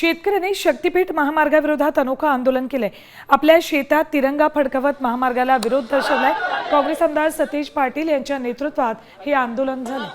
शेतकऱ्यांनी शक्तीपीठ महामार्गाविरोधात अनोखं आंदोलन केलंय. आपल्या शेतात तिरंगा फडकवत महामार्गाला विरोध दर्शवलाय. काँग्रेस आमदार सतीश पाटील यांच्या नेतृत्वात हे आंदोलन झालं.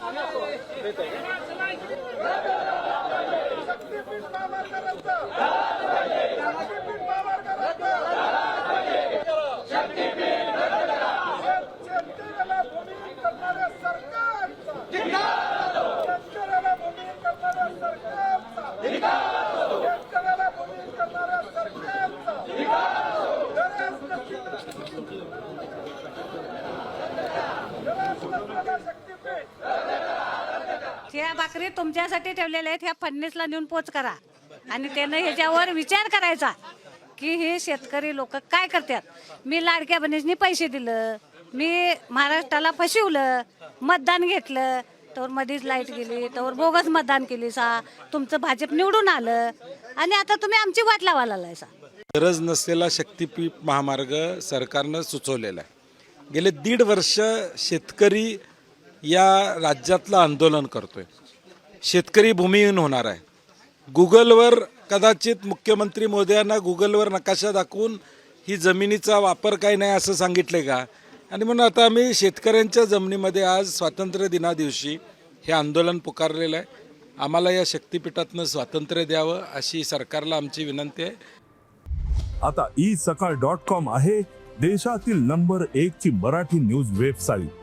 ह्या भाकरी तुमच्यासाठी ठेवलेल्या आहेत ह्या फडणीसला नेऊन पोच करा. आणि त्यानं ह्याच्यावर विचार करायचा की हे शेतकरी लोक काय करतात? मी लाडक्या बहिणींनी पैसे दिलं मी महाराष्ट्राला फसवलं मतदान घेतलं तर मध्येच लाइट गेली तर बोगस मतदान केली सा तुमचं भाजप निवडून आलं आणि आता तुम्ही आमची वाट लावायला लागलाय सा. गरज नसलेला शक्तीपीठ महामार्ग सरकारनं सुचवलेला आहे. गेले दीड वर्ष शेतकरी या राज्यातलं आंदोलन करतोय. शेतकरी भूमिहीन होणार आहे. गुगलवर कदाचित मुख्यमंत्री मोदयांना गुगलवर नकाशा दाखवून ही जमिनीचा वापर काही नाही असं सांगितले का? आणि म्हणून आता आम्ही शेतकऱ्यांच्या जमिनीमध्ये आज स्वातंत्र्य दिना दिवशी हे आंदोलन पुकारलेलं आहे. आम्हाला या शक्तीपीठातनं स्वातंत्र्य द्यावं अशी सरकारला आमची विनंती आहे. आता ई सकाळ डॉट कॉम आहे देशातील नंबर एक ची मराठी न्यूज वेबसाईट.